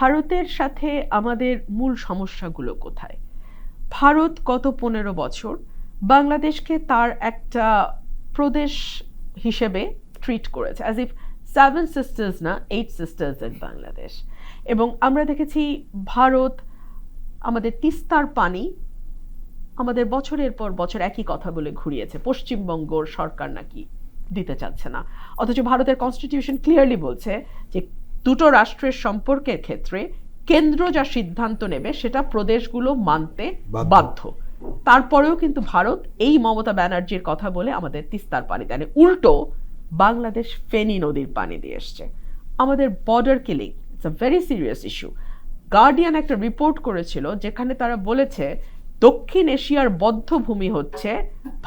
ভারতের সাথে আমাদের মূল সমস্যাগুলো কোথায়? ভারত গত পনেরো বছর বাংলাদেশকে তার একটা প্রদেশ হিসেবে ট্রিট করেছে অ্যাজ ইফ সেভেন সিস্টার্স না এইট সিস্টার্স ইন বাংলাদেশ এবং আমরা দেখেছি ভারত আমাদের তিস্তার পানি আমাদের বছরের পর বছর একই কথা বলে ঘুরিয়েছে, পশ্চিমবঙ্গর সরকার নাকি দিতে চাচ্ছে না। অথচ ভারতের কনস্টিটিউশন ক্লিয়ারলি বলছে যে দুটো রাষ্ট্রের সম্পর্কের ক্ষেত্রে কেন্দ্র যা সিদ্ধান্ত নেবে সেটা প্রদেশগুলো মানতে বাধ্য। তারপরেও কিন্তু ভারত এই মমতা ব্যানার্জির কথা বলে আমাদের তিস্তার পানি দেয়। উল্টো বাংলাদেশ ফেনী নদীর পানি দিয়ে এসছে। আমাদের border killing it's a very serious issue Guardian একটা রিপোর্ট করেছিল যেখানে তারা বলেছে দক্ষিণ এশিয়ার বদ্ধভূমি হচ্ছে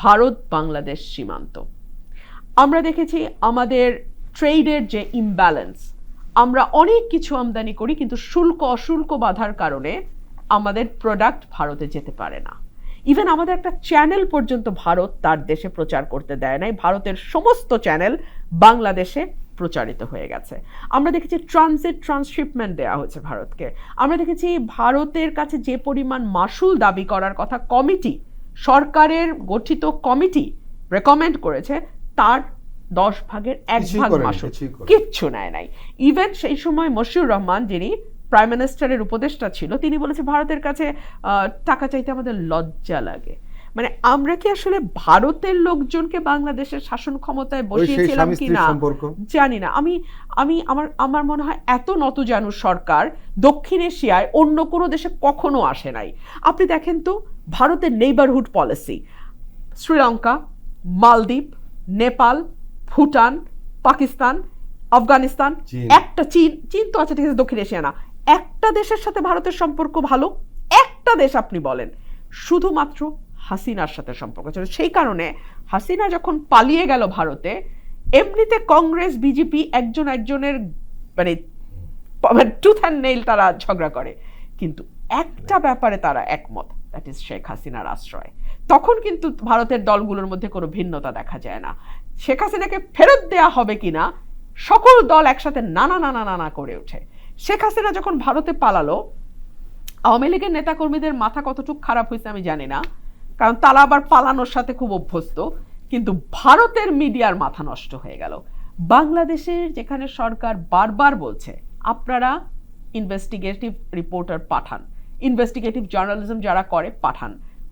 ভারত বাংলাদেশ সীমান্ত। আমরা দেখেছি আমাদের ট্রেডের যে ইমব্যালেন্স আমরা অনেক কিছু আমদানি করি, কিন্তু শুল্ক, অশুল্ক বাধার কারণে আমাদের প্রোডাক্ট ভারতে যেতে পারে না। ইভেন আমাদের একটা চ্যানেল পর্যন্ত ভারত তার দেশে প্রচার করতে দেয় নাই, ভারতের সমস্ত চ্যানেল বাংলাদেশে প্রচারিত হয়ে গেছে। আমরা দেখেছি ট্রানজিট ট্রান্সশিপমেন্ট দেওয়া হয়েছে ভারতকে। আমরা দেখেছি ভারতের কাছে যে পরিমাণ মাসুল দাবি করার কথা কমিটি সরকারের গঠিত কমিটি রেকমেন্ড করেছে, তার দশ ভাগের এক ভাগ মাসুল কিচ্ছু নেয় নাই। ইভেন সেই সময় মশিউর রহমান যিনি প্রাইম মিনিস্টারের উপদেষ্টা ছিল তিনি বলেছে ভারতের কাছে টাকা চাইতে আমাদের লজ্জা লাগে। মানে আমরা কি আসলে ভারতের লোকজনকে বাংলাদেশের শাসন ক্ষমতায় বসিয়েছিলাম কি না জানি না। আমি আমি আমার আমার মনে হয় এত নতজানু সরকার দক্ষিণ এশিয়ায় অন্য কোনো দেশে কখনো আসে নাই। আপনি দেখেন তো ভারতের নেইবারহুড পলিসি শ্রীলঙ্কা মালদ্বীপ নেপাল ভুটান পাকিস্তান আফগানিস্তান একটা চীন চীন তো আছে ঠিক আছে দক্ষিণ এশিয়া না। একটা দেশের সাথে ভারতের সম্পর্ক ভালো একটা দেশ আপনি বলেন শুধুমাত্র হাসিনার সাথে সম্পর্ক ছিল। সেই কারণে হাসিনা যখন পালিয়ে গেল ভারতে এমনিতে কংগ্রেস বিজেপি একজন একজনের মানে টুথ অ্যান্ড নেইল তারা ঝগড়া করে। কিন্তু একটা ব্যাপারে তারা একমত দ্যাট ইজ শেখ হাসিনার আশ্রয়। তখন কিন্তু ভারতের দলগুলোর মধ্যে কোনো ভিন্নতা দেখা যায় না। শেখ হাসিনাকে ফেরত দেয়া হবে কিনা, সকল দল একসাথে নানা নানা নানা করে ওঠে। শেখ হাসিনা যখন ভারতে পালালো, আওয়ামী লীগের নেতাকর্মীদের মাথা কতটুকু খারাপ হয়েছে আমি জানি না, কারণ তারা আবার পালানোর সাথে খুব অভ্যস্ত, কিন্তু ভারতের মিডিয়ার মাথা নষ্ট হয়ে গেল। বাংলাদেশের যেখানে সরকার বারবার বলছে, আপনারা ইনভেস্টিগেটিভ রিপোর্টার পাঠান ইনভেস্টিগেটিভ জার্নালিজম যারা করে, পাঠান।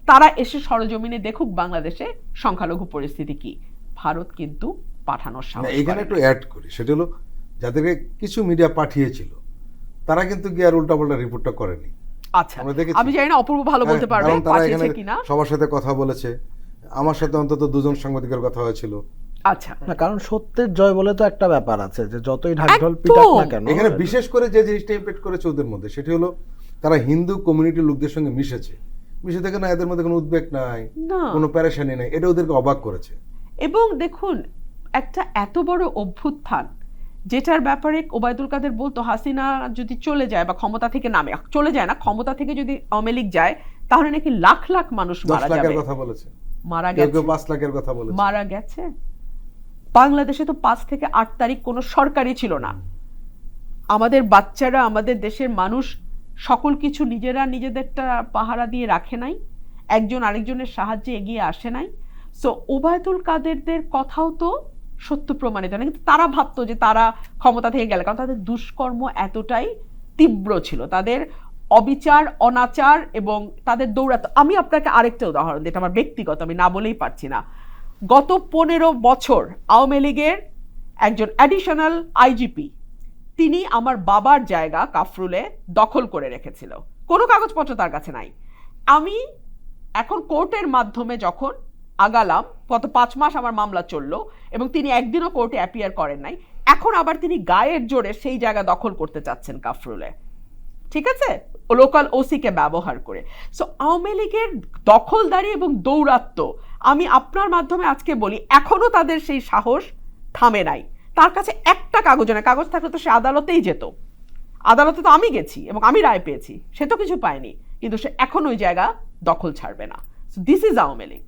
তারা এসে সরজমিনে দেখুক বাংলাদেশে সংখ্যালঘু পরিস্থিতি কি। ভারত কিন্তু পাঠানোর সাহস এখানে একটু অ্যাড করি সেটা হলো যাদেরকে কিছু মিডিয়া পাঠিয়েছিল তারা কিন্তু গিয়ে আর উল্টাপাল্টা রিপোর্টটা করেনি। আচ্ছা আমি জানি না অপূর্ব ভালো বলতে হ্যাঁ, পারবে তারা পাঠিয়েছে এখানে কিনা। সবার সাথে কথা বলেছে। আমার সাথে অন্তত দুজন সাংবাদিকের কথা হয়েছিল। আচ্ছা। না কারণ সত্যের জয় বলে তো একটা ব্যাপার আছে যে যতই ঢাকঢোল পিটাক না কেন এখানে বিশেষ করে যে জিনিসটা ইম্প্যাক্ট করেছে ওদের মধ্যে সেটি হলো তারা হিন্দু কমিউনিটির লোকদের সঙ্গে মিশেছে। মিশে থেকে না এদের মধ্যে কোনো উদ্বেগ নাই কোনো প্যারেশানি নাই এটা ওদেরকে অবাক করেছে। এবং দেখুন একটা এত বড় অভ্যুত্থান যেটার ব্যাপারে ওবায়দুল কাদের বলতো হাসিনা যদি চলে যায় বা ক্ষমতা থেকে নামে চলে যায় না ক্ষমতা থেকে যদি আওয়ামী লীগ যায় তাহলে নাকি লাখ লাখ মানুষ মারা যাবে। কথা বলেছে। মারা গেছে। পাঁচ লাখের কথা বলেছে। মারা গেছে। বাংলাদেশে তো পাঁচ থেকে আট তারিখ কোনো সরকারই ছিল না। আমাদের বাচ্চারা আমাদের দেশের মানুষ সকল কিছু নিজেরা নিজেদেরটা পাহারা দিয়ে রাখে নাই। একজন আরেকজনের সাহায্যে এগিয়ে আসে নাই। সো ওবায়দুল কাদেরদের কথাও তো সত্য প্রমাণিত না কিন্তু তারা ভাবতো যে তারা ক্ষমতা থেকে গেলে, কারণ তাদের দুষ্কর্ম এতটাই তীব্র ছিল। তাদের অবিচার, অনাচার এবং তাদের দৌড়াতো আমি আপনাকে আরেকটা উদাহরণ দিই আমার ব্যক্তিগত, আমি না বলেই পারছি না। গত পনেরো বছর আওয়ামী লীগের একজন অ্যাডিশনাল আইজিপি তিনি আমার বাবার জায়গা কাফরুলে দখল করে রেখেছিল। কোনো কাগজপত্র তার কাছে নাই। আমি এখন কোর্টের মাধ্যমে যখন আগালাম। গত পাঁচ মাস আমার মামলা চলল এবং তিনি একদিনও কোর্টে অ্যাপিয়ার করেন নাই। এখন আবার তিনি গায়ের জোরে সেই জায়গা দখল করতে চাচ্ছেন কাফরুলে। ঠিক আছে? লোকাল ওসিকে ব্যবহার করে। সো আওয়ামী লীগের দখলদারি এবং দৌরাত্ম, আমি আপনার মাধ্যমে আজকে বলি, এখনও তাদের সেই সাহস থামে নাই। তার কাছে একটা কাগজ না কাগজ থাকলে তো সে আদালতেই যেত। আদালতে তো আমি গেছি এবং আমি রায় পেয়েছি। সে তো কিছু পায়নি। কিন্তু সে এখন ওই জায়গা দখল ছাড়বে না। This is Awami League.